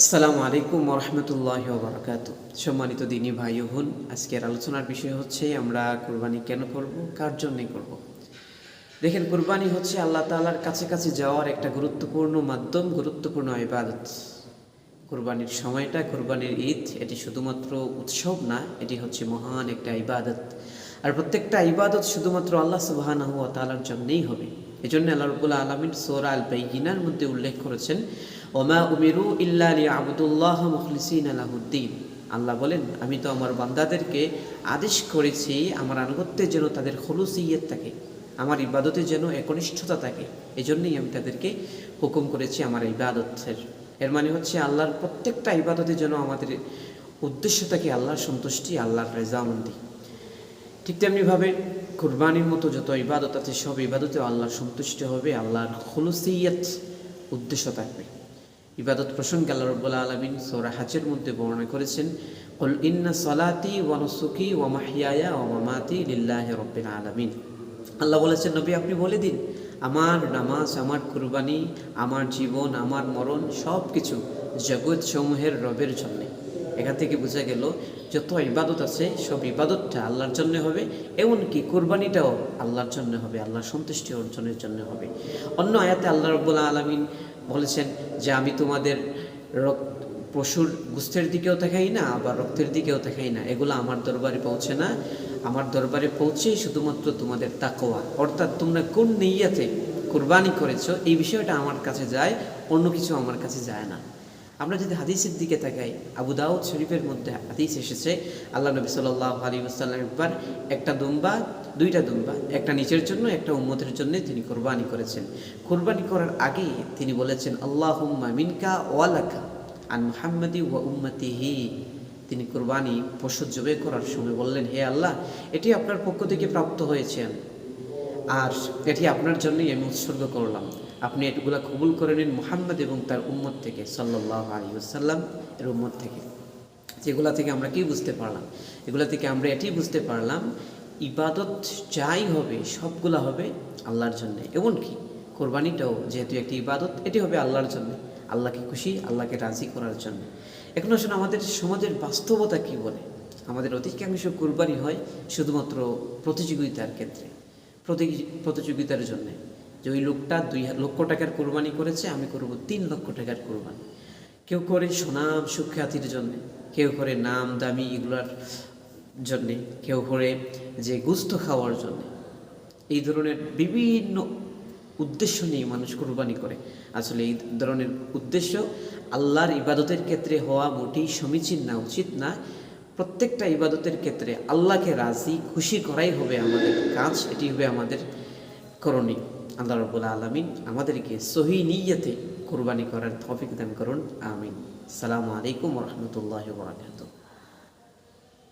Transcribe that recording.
আসসালামু আলাইকুম রহমতুল্লাহ বরকাত সম্মানিত দিনী ভাই বোন, আজকের আলোচনার বিষয় হচ্ছে, আমরা কোরবানি কেন করব, কার জন্যে করব। দেখেন, কোরবানি হচ্ছে আল্লাহ তাআলার কাছে কাছে যাওয়ার একটা গুরুত্বপূর্ণ মাধ্যম, গুরুত্বপূর্ণ ইবাদত। কোরবানির সময়টা, কোরবানির ঈদ, এটি শুধুমাত্র উৎসব না, এটি হচ্ছে মহান একটা ইবাদত। আর প্রত্যেকটা ইবাদত শুধুমাত্র আল্লাহ সুবহানাহু ওয়া তাআলার জন্যই হবে। এজন্য আল্লাহ রাব্বুল আলামিন সূরা আল বাইয়িনার মধ্যে উল্লেখ করেছেন, ওমা উমিরু ইল্লা লিয়াবুদুল্লাহ মুখলিসিনা লাহুদ্দিন আল্লাহ বলেন, আমি তো আমার বান্দাদেরকে আদেশ করেছি, আমার আনুগত্যের যেন তাদের খলুসিয়ত থাকে, আমার ইবাদতে যেন একনিষ্ঠতা থাকে। এজন্যই আমি তাদেরকে হুকুম করেছি আমার ইবাদতের। এর মানে হচ্ছে আল্লাহর প্রত্যেকটা ইবাদতে যেন আমাদের উদ্দেশ্য থাকে আল্লাহর সন্তুষ্টি, আল্লাহর রেজামন্দি ঠিক তেমনিভাবে কুরবানির মতো যত ইবাদত আছে, সব ইবাদতে আল্লাহর সন্তুষ্ট হবে, আল্লাহর খুলুসিয়ত উদ্দেশ্য থাকবে। ইবাদত প্রসঙ্গে আল্লাহ রব্বুল্লা আলমিন সৌরা হাজের মধ্যে বর্ণনা করেছেন, কল ইন্না সলাতি ওয়ানুসুকি ওয়া মাহিয়ায়া ওয়া মামাতি লিল্লাহি রব্বিল আলামিন। আল্লাহ বলেছেন, নবী, আপনি বলে দিন, আমার নামাজ, আমার কুরবানি, আমার জীবন, আমার মরণ সব কিছু জগৎ সমূহের রবের জন্যে। এখান থেকে বোঝা গেল যত ইবাদত আছে, সব ইবাদতটা আল্লাহর জন্য হবে, এমনকি কোরবানিটাও আল্লাহর জন্য হবে, আল্লাহর সন্তুষ্টি অর্জনের জন্য হবে। অন্য আয়াতে আল্লাহ রব্বুল্লা আলমিন বলেছেন যে, আমি তোমাদের রক্ত, পশুর গুস্তের দিকেও দেখাই না, আবার রক্তের দিকেও দেখাই না। এগুলো আমার দরবারে পৌঁছে না। আমার দরবারে পৌঁছে শুধুমাত্র তোমাদের তাকোয়া অর্থাৎ তোমরা কোন নেইয়াতে কোরবানি করেছ, এই বিষয়টা আমার কাছে যায়, অন্য কিছু আমার কাছে যায় না। আমরা যদি হাদিসের দিকে তাকাই, আবু দাউদ শরীফের মধ্যে হাদিস এসেছে, আল্লাহ নবী সাল্লাহ আলী আসাল্লাম একবার একটা দুম্বা, দুইটা দুম্বা, একটা নিজের জন্য, একটা উম্মতের জন্য তিনি কোরবানি করেছেন। কোরবানি করার আগে তিনি বলেছেন আল্লাহ মিনকা ওয়ালাকা আন মুহাম্মাদি ওয়া উম্মতিহি। তিনি কোরবানি পশু জবে করার সময় বললেন, হে আল্লাহ, এটি আপনার পক্ষ থেকে প্রাপ্ত হয়েছে আর এটি আপনার জন্যই আমি উৎসর্গ করলাম। আপনি এটুগুলা কবুল করে নিন মোহাম্মদ এবং তার উম্মত থেকে সাল্লাহ আলী আসাল্লাম এর উম্মত থেকে। যেগুলা থেকে আমরা কি বুঝতে পারলাম? এগুলা থেকে আমরা এটি বুঝতে পারলাম, ইবাদত যাই হবে, সবগুলা হবে আল্লাহর জন্য। এমনকি কোরবানিটাও যেহেতু একটি ইবাদত, এটি হবে আল্লাহর জন্য, আল্লাহকে খুশি, আল্লাহকে রাজি করার জন্য। এখন আসলে আমাদের সমাজের বাস্তবতা কি বলে? আমাদের অধিকাংশ কোরবানি হয় শুধুমাত্র প্রতিযোগিতার ক্ষেত্রে। প্রতিযোগিতার জন্য। যে ওই লোকটা দুই হাজার লক্ষ টাকার কোরবানি করেছে, আমি করব তিন লক্ষ টাকার কোরবানি। কেউ করে সুনাম, সুখ্যাতির জন্য, কেউ করে নাম, দামি এগুলার জন্যে, কেউ করে যে গুস্ত খাওয়ার জন্য। এই ধরনের বিভিন্ন উদ্দেশ্য নিয়ে মানুষ কোরবানি করে। আসলে এই ধরনের উদ্দেশ্য আল্লাহর ইবাদতের ক্ষেত্রে হওয়া মোটেই সমীচীন না, উচিত না। প্রত্যেকটা ইবাদতের ক্ষেত্রে আল্লাহকে রাজি, খুশি করাই হবে আমাদের কাজ, এটি হবে আমাদের করণীয় আল্লাহ রবুল্লা আলমিন আমাদেরকে সহি নিয়তে কোরবানি করার তফিক দান করুন, আমিন। সালামু আলাইকুম রহমতুল্লাহ বরাকাত